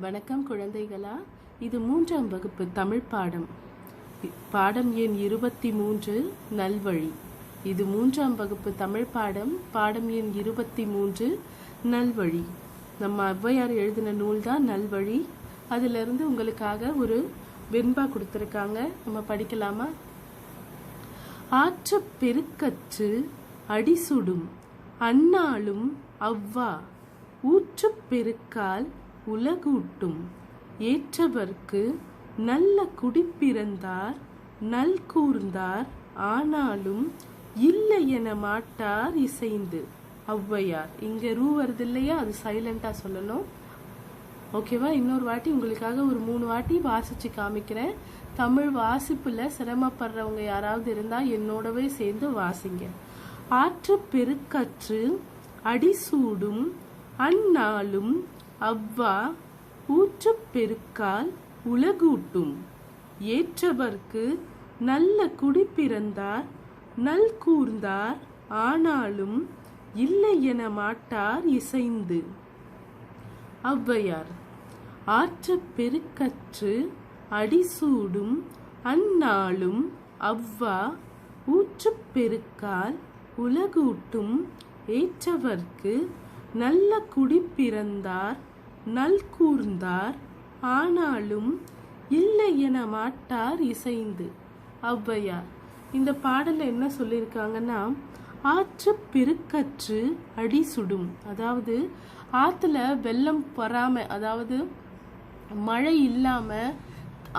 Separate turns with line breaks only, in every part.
வணக்கம் குழந்தைகளா. இது மூன்றாம் வகுப்பு தமிழ் பாடம். பாடம் எண் இருபத்தி மூன்று நல்வழி. இது மூன்றாம் வகுப்பு தமிழ் பாடம். பாடம் எண் இருபத்தி மூன்று நல்வழி. நம்ம ஔவையார் எழுதின நூல் தான் நல்வழி. அதிலிருந்து உங்களுக்காக ஒரு வெண்பா கொடுத்துருக்காங்க. நம்ம படிக்கலாமா? ஆற்ற பெருக்கற்று அடிசுடும் அன்னாலும் அவ்வா ஊற்று பெருக்கால் உலகூட்டும். ஏற்றவர்க்கு நல்ல குடிப்பிறந்தார் நல் கூர்ந்தார் ஆனாலும் இல்லை என மாட்டார் இசைந்து. ஔவையார். இங்க ரூ வருது இல்லையா அது சைலண்டா சொல்லணும். ஓகேவா இன்னொரு வாட்டி உங்களுக்காக ஒரு மூணு வாட்டி வாசிச்சு காமிக்கிறேன். தமிழ் வாசிப்புல சிரமப்படுறவங்க யாராவது இருந்தா என்னோடவே சேர்ந்து வாசிங்க. ஆற்று பெருக்கற்று அடிசூடும் அந்நாளும் அவ்வா ஊற்றுப் பெருக்கால் உலகூட்டும். ஏற்றவர்க்கு நல்ல குடி பிறந்தார் நல் கூர்ந்தார் ஆனாலும் இல்லை என மாட்டார் இசைந்து. ஔவையார் ஆற்றப் பெருக்கற்று அடிசூடும் அந்நாளும் அவ்வா ஊற்றுப் பெருக்கால் உலகூட்டும். ஏற்றவர்க்கு நல்ல குடி பிறந்தார் நல்கூர்ந்தார் ஆனாலும் இல்லை என மாட்டார் இசைந்து. ஔவையார் இந்த பாடல்ல என்ன சொல்லியிருக்காங்கன்னா ஆற்று பெருக்கற்று அடி சுடும். அதாவது ஆற்றுல வெள்ளம் வராம அதாவது மழை இல்லாம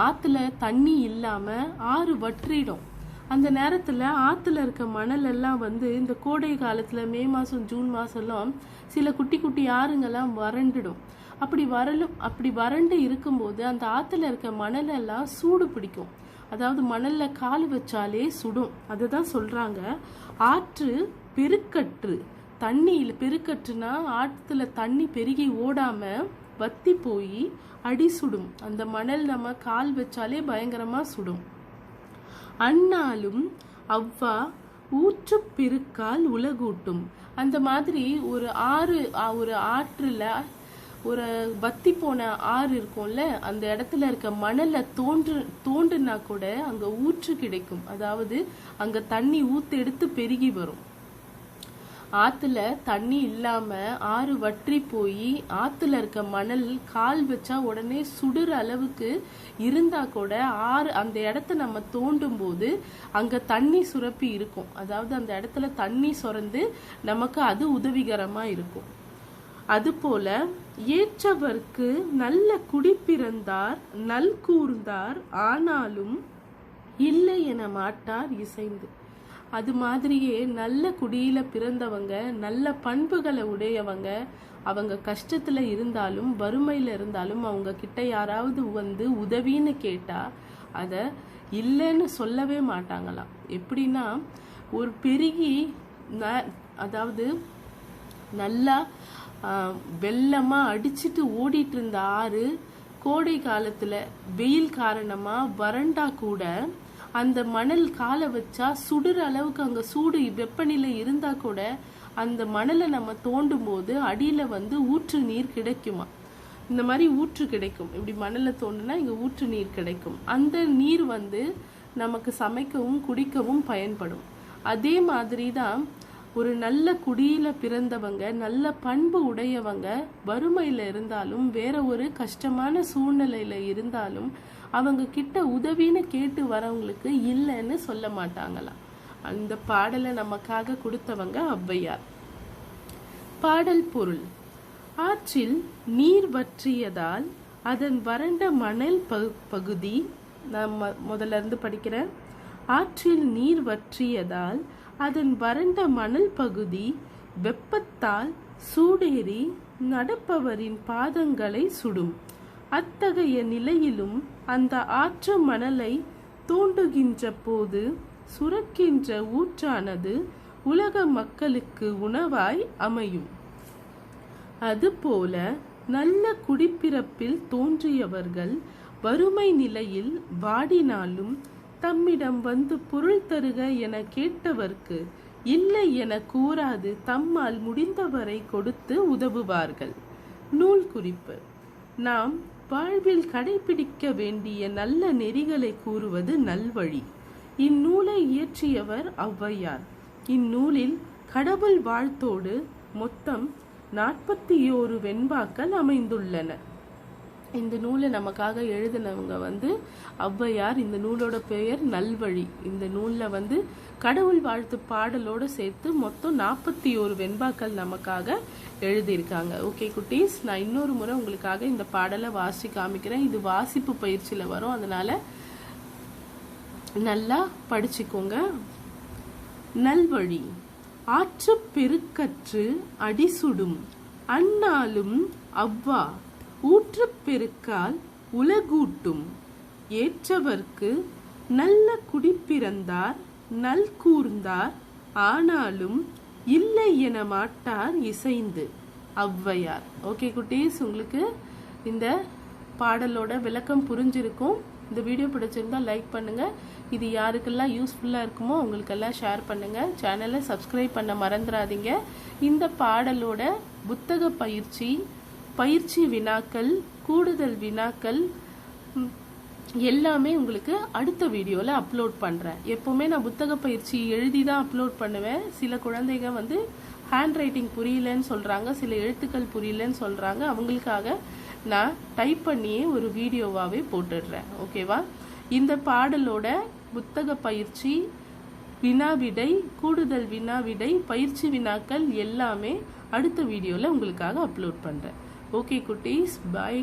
ஆற்றுல தண்ணி இல்லாம ஆறு வற்றிடும். அந்த நேரத்தில் ஆற்றுல இருக்க மணல் எல்லாம் வந்து இந்த கோடை காலத்தில் மே மாதம் ஜூன் மாதம்லாம் சில குட்டி குட்டி ஆறுங்கெல்லாம் வறண்டுடும். அப்படி வரலும் அப்படி வறண்டு இருக்கும்போது அந்த ஆற்றுல இருக்க மணல் எல்லாம் சூடு பிடிக்கும். அதாவது மணலில் கால் வச்சாலே சுடும். அதுதான் சொல்கிறாங்க ஆற்று பெருக்கற்று. தண்ணியில் பெருக்கற்றுனா ஆற்றுல தண்ணி பெருகி ஓடாமல் வத்தி போய் அடி சுடும். அந்த மணல் நம்ம கால் வச்சாலே பயங்கரமாக சுடும். அந்நாளும் அவ்வா ஊற்று பெருக்கால் உலகூட்டும். அந்த மாதிரி ஒரு ஆறு ஒரு ஆற்றுல ஒரு வத்தி போன ஆறு இருக்கும்ல அந்த இடத்துல இருக்க மணலை தோன்று தோண்டுனா கூட அங்க ஊற்று கிடைக்கும். அதாவது அங்க தண்ணி ஊத்து எடுத்து பெருகி வரும். ஆத்துல தண்ணி இல்லாம ஆறு வற்றி போய் ஆத்துல இருக்க மணல் கால் வச்சா உடனே சுடுற அளவுக்கு இருந்தா கூட ஆறு அந்த இடத்த நம்ம தோண்டும் போது அங்க தண்ணி சுரப்பி இருக்கும். அதாவது அந்த இடத்துல தண்ணி சுரந்து நமக்கு அது உதவிகரமா இருக்கும். அதுபோல ஏற்றவர்க்கு நல்ல குடி பிறந்தார் நல் கூர்ந்தார் ஆனாலும் இல்லை என மாட்டார் இசைந்து. அது மாதிரியே நல்ல குடியில பிறந்தவங்க நல்ல பண்புகளை உடையவங்க அவங்க கஷ்டத்துல இருந்தாலும் வறுமையில இருந்தாலும் அவங்க கிட்ட யாராவது வந்து உதவின்னு கேட்டா அத இல்லைன்னு சொல்லவே மாட்டாங்களாம். எப்படின்னா ஒரு பெருகி ந- அதாவது நல்லா வெள்ளமாக வெள்ளமா அடிச்சிட்டு ஓடிட்டு இருந்த ஆறு கோடை காலத்துல வெயில் காரணமா வறண்டா கூட அந்த மணல் காலை வச்சா சுடுற அளவுக்கு அங்க சூடு வெப்பநிலை இருந்தா கூட அந்த மணலை நம்ம தோண்டும் போது அடியில வந்து ஊற்று நீர் கிடைக்குமா? இந்த மாதிரி ஊற்று கிடைக்கும். இப்படி மணலை தோண்டுனா இங்க ஊற்று நீர் கிடைக்கும். அந்த நீர் வந்து நமக்கு சமைக்கவும் குடிக்கவும் பயன்படும். அதே மாதிரி தான் ஒரு நல்ல குடியில பிறந்தவங்க நல்ல பண்பு உடையவங்க வறுமையில இருந்தாலும் வேற ஒரு கஷ்டமான சூழ்நிலையில இருந்தாலும் அவங்க கிட்ட உதவின்னு கேட்டு வரவங்களுக்கு இல்லைன்னு சொல்ல மாட்டாங்களாம் அந்த பாடலை நமக்காக கொடுத்தவங்க ஔவையார். பாடல் பொருள். ஆற்றில் நீர் வற்றியதால் அதன் வறண்ட மணல் பகு- பகுதி நான் முதல்ல இருந்து படிக்கிறேன். ஆற்றில் நீர் வற்றியதால் அதன் வறண்ட மணல் பகுதி வெப்பத்தால் சூடேறி நடப்பவரின் பாதங்களை சுடும். அத்தகைய நிலையிலும் அந்த ஆற்று மணலை தூண்டுகின்ற போது சுரக்கின்ற ஊற்றானது உலக மக்களுக்கு உணவாய் அமையும். அதுபோல நல்ல குடிப்பிறப்பில் தோன்றியவர்கள் வறுமை நிலையில் வாடினாலும் தம்மிடம் வந்து பொருள் தருக என கேட்டவர்க்கு இல்லை என கூறாது தம்மால் முடிந்தவரை கொடுத்து உதவுவார்கள். நூல் குறிப்பு. நாம் வாழ்வில் கடைபிடிக்க வேண்டிய நல்ல நெறிகளை கூறுவது நல்வழி. இந்நூலை இயற்றியவர் ஔவையார். இந்நூலில் கடவுள் வாழ்த்தோடு மொத்தம் நாற்பத்தி ஓரு வெண்பாக்கள் அமைந்துள்ளன. இந்த நூலை நமக்காக எழுதினவங்க வந்து ஔவையார். இந்த நூலோட பெயர் நல்வழி. இந்த நூலில் வந்து கடவுள் வாழ்த்து பாடலோடு சேர்த்து மொத்தம் நாற்பத்தி ஒரு வெண்பாக்கள் நமக்காக எழுதியிருக்காங்க. ஓகே குட்டீஸ் நான் இன்னொரு முறை உங்களுக்காக இந்த பாடலை வாசி காமிக்கிறேன். இது வாசிப்பு பயிற்சியில் வரும். அதனால் நல்லா படிச்சுக்கோங்க. நல்வழி. ஆற்று பெருக்கற்று அடிசுடும் அந்நாளும் அவ்வா ஊற்றுப் பெருக்கால் உலகூட்டும். ஏற்றவர்க்கு நல்ல குடிப்பிறந்தார் நல் கூர்ந்தார் ஆனாலும் இல்லை என மாட்டார் இசைந்து. ஔவையார். ஓகே குட்டீஸ் உங்களுக்கு இந்த பாடலோட விளக்கம் புரிஞ்சிருக்கும். இந்த வீடியோ பிடிச்சிருந்தா லைக் பண்ணுங்க. இது யாருக்கெல்லாம் யூஸ்ஃபுல்லாக இருக்குமோ அவங்களுக்கெல்லாம் ஷேர் பண்ணுங்க. சேனலை சப்ஸ்கிரைப் பண்ண மறந்துடாதீங்க இந்த பாடலோட புத்தக பயிற்சி பயிற்சி வினாக்கள் கூடுதல் வினாக்கள் எல்லாமே உங்களுக்கு அடுத்த வீடியோவில் அப்லோட் பண்ணுறேன் எப்போவுமே நான் புத்தக பயிற்சி எழுதி தான் அப்லோட் பண்ணுவேன். சில குழந்தைங்க வந்து ஹேண்ட் ரைட்டிங் புரியலன்னு சொல்கிறாங்க சில எழுத்துக்கள் புரியலன்னு சொல்கிறாங்க அவங்களுக்காக நான் டைப் பண்ணியே ஒரு வீடியோவாகவே போட்டுடுறேன். ஓகேவா இந்த பாடலோட புத்தக பயிற்சி வினாவிடை கூடுதல் வினாவிடை பயிற்சி வினாக்கள் எல்லாமே அடுத்த வீடியோவில் உங்களுக்காக அப்லோட் பண்ணுறேன் ஓகே குட்டீஸ் பாய்